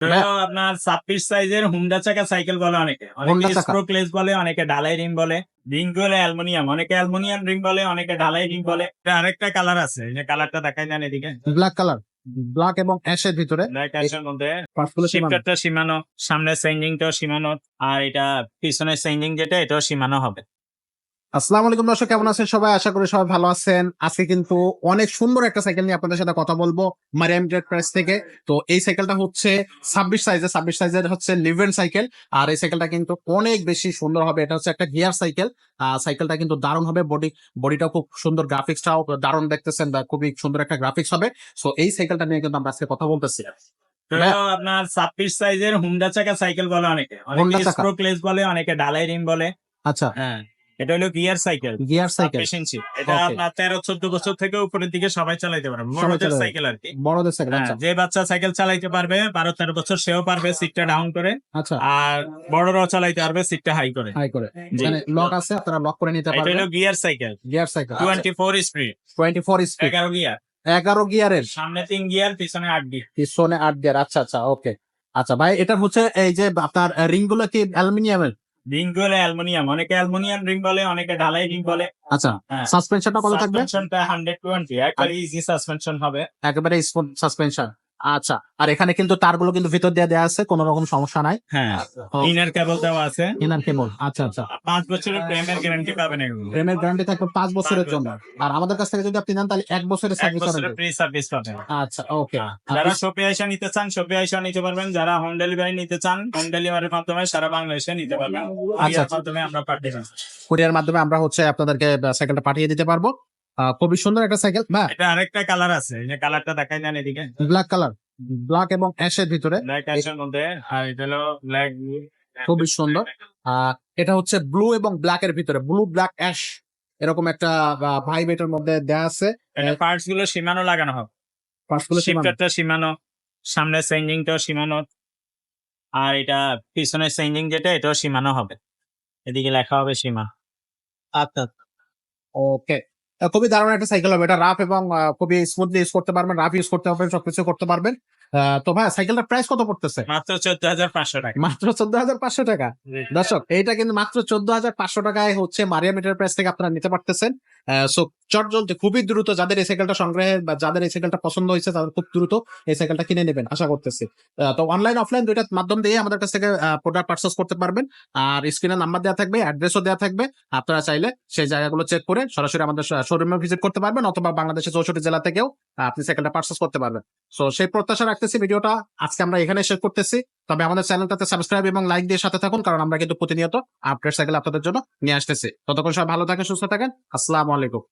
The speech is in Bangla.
হ্যাঁ। আপনার ছাব্বিশ সাইজের হুন্ডা চাকা সাইকেল বলে অনেকে অনেকে। বলে অনেকে ঢালাই রিং বলে রিং বলে অ্যালুমিনিয়াম অনেকে অ্যালুমিনিয়াম রিং বলে অনেকে ঢালাই রিং বলে এটা আরেকটা কালার আছে যে কালারটা দেখাই যান এদিকে ব্ল্যাক কালার ব্ল্যাক এবং অ্যাশের ভিতরে ব্ল্যাক অ্যাশের মধ্যে সীমানা। শিফটারটা সীমানো সামনের চেঞ্জিংটাও সীমানো আর এটা পিছনের চেঞ্জিং যেটা এটাও সীমানো হবে আসসালামু আলাইকুম দর্শক কেমন আছেন সবাই? আশা করি সবাই ভালো আছেন। আজকে কিন্তু অনেক সুন্দর একটা সাইকেল নিয়ে আপনাদের সাথে কথা বলব মারিয়াম ট্রেড প্রেস থেকে। তো এই সাইকেলটা হচ্ছে ছাব্বিশ সাইজের ছাব্বিশ সাইজের হচ্ছে লিভেন সাইকেল আর এই সাইকেলটা কিন্তু অনেক বেশি সুন্দর হবে। এটা হচ্ছে একটা গিয়ার সাইকেল সাইকেলটা কিন্তু দারুণ হবে। বডি বডিটাও খুব সুন্দর গ্রাফিক্সটাও দারুণ দেখতেছেন বা খুবই সুন্দর একটা গ্রাফিক্স হবে। সো এই সাইকেলটা নিয়ে কিন্তু আমরা আজকে কথা বলতেছি। হ্যাঁ। আপনার ছাব্বিশ সাইজের হুন্ডা চাকা সাইকেল বলে অনেকে। বলে অনেকে ঢালাই রিং বলে। আচ্ছা। হ্যাঁ। এটা হলো গিয়ার সাইকেল। Gear cycle. এটা. আপনার তেরো চোদ্দ বছর থেকে উপরের দিকে সবাই চালাইতে পারবে। বড়দের সাইকেল আর কি। বড়দের সাইকেল হ্যাঁ, আচ্ছা। যে বাচ্চা সাইকেল চালাইতে পারবে বারো তেরো বছর সেও পারবে সিটটা ডাউন করে। আচ্ছা। আর বড়রাও চালাইতে পারবে সিটটা হাই করে। হাই করে। মানে লক আছে আপনারা লক করে নিতে পারবেন এটা হলো gear cycle. Gear cycle twenty four speed twenty four speed এগারো গিয়ার। এগারো গিয়ারের? সামনে তিন গিয়ার পিছনে আট গিয়ার। পিছনে আট গিয়ার আচ্ছা আচ্ছা ওকে আচ্ছা ভাই এটা হচ্ছে এই যে আপনার রিংগুলো কি অ্যালুমিনিয়ামের? রিংগুলো অ্যালুমিনিয়াম। অনেকে অ্যালুমিনিয়াম রিং বলে অনেকে ঢালাই রিং বলে। আচ্ছা হ্যাঁ। সাসপেনশনটা কত থাকবে? সাসপেনশনটা হান্ড্রেড টোয়েন্টি একবারে ইজি সাসপেনশন হবে। একেবারে স্মুথ সাসপেনশন আচ্ছা আর এখানে কিন্তু তারগুলো কিন্তু ভিতর দিয়ে দেওয়া আছে কোনো রকম সমস্যা নাই। হ্যাঁ ইনার কেবল দেওয়া আছে। ইনার কেবল আচ্ছা আচ্ছা। পাঁচ বছরের প্রেমের গ্যারান্টি পাবেন এগুলো। ফ্রেমের গ্যারান্টি থাকবে পাঁচ বছরের জন্য। আর আমাদের কাছ থেকে যদি আপনি নেন তাহলে এক বছরের সার্ভিস বছরের ফ্রি সার্ভিস পাবেন। আচ্ছা ওকে যারা শপে এসে নিতে চান শপে এসে নিতে পারবেন। যারা হোম ডেলিভারি নিতে চান হোম ডেলিভারির মাধ্যমে সারা বাংলাদেশে নিতে পারবেন। আচ্ছা। কুরিয়ার মাধ্যমে আমরা পাঠিয়ে। কুরিয়ার মাধ্যমে আমরা হচ্ছে আপনাদেরকে সাইকেলটা পাঠিয়ে দিতে পারব। খুবই সুন্দর একটা সাইকেল বা এটা আরেকটা কালার আছে। এই যে কালারটা দেখাই যান এদিকে। ব্ল্যাক কালার ব্ল্যাক এবং অ্যাশের ভিতরে। ব্ল্যাক অ্যাশের মধ্যে আর এটা হলো ব্ল্যাক খুবই সুন্দর। আহ, এটা হচ্ছে ব্লু এবং ব্ল্যাক এর ভিতরে। ব্লু ব্ল্যাক অ্যাশ এরকম একটা ভাইব এটার মধ্যে দেয়া আছে। পার্টসগুলো সীমানো লাগানো হবে। পাঁচগুলো সীমানা। শিফটারটা সীমানো সামনের চেঞ্জিংটাও সীমানো আর এটা পিছনের চেঞ্জিং যেটা এটাও সীমানো হবে। এদিকে লেখা হবে সীমা। আচ্ছা। ওকে খুবই দারুণ একটা সাইকেল হবে। এটা রাফ এবং খুবই স্মুথলি ইউজ করতে পারবেন রাফ ইউজ করতে পারবেন সবকিছু করতে পারবেন। তো ভাই সাইকেলটার প্রাইস কত পড়তেছে? মাত্র চোদ্দ হাজার পাঁচশো টাকা। মাত্র চোদ্দ হাজার পাঁচশো টাকা। দর্শক এইটা কিন্তু মাত্র চোদ্দ হাজার পাঁচশো টাকায় হচ্ছে মারিয়া মিটার প্রাইস থেকে আপনারা নিতে পারতেছেন। সো চট জলদি, খুবই দ্রুত যাদের এই সাইকেলটা সংগ্রহে বা যাদের এই সাইকেলটা পছন্দ হয়েছে, তাদের খুব দ্রুত এই সাইকেলটা কিনে নেবেন, আশা করতেছি। তো অনলাইন অফলাইন দুইটার মাধ্যম দিয়ে আমাদের কাছ থেকে প্রোডাক্ট পার্চেস করতে পারবেন। আর স্ক্রিনে নাম্বার দেওয়া থাকবে অ্যাড্রেসও দেওয়া থাকবে। আপনারা চাইলে সেই জায়গাগুলো চেক করে সরাসরি আমাদের শোরুমে ভিজিট করতে পারবেন অথবা বাংলাদেশের চৌষট্টি জেলা থেকেও আপনি সাইকেলটা পার্চেস করতে পারবেন। সো সেই প্রত্যাশা রাখতেছি ভিডিওটা। আজকে আমরা এখানে শেষ করতেছি। তবে আমাদের চ্যানেলটাতে সাবস্ক্রাইব এবং লাইক দিয়ে সাথে থাকুন, কারণ আমরা কিন্তু প্রতিনিয়ত আপডেট সাইকেল আপনাদের জন্য নিয়ে আসতেছি। ততক্ষণ সবাই ভালো থাকেন, সুস্থ থাকেন। আসসালামু আলাইকুম।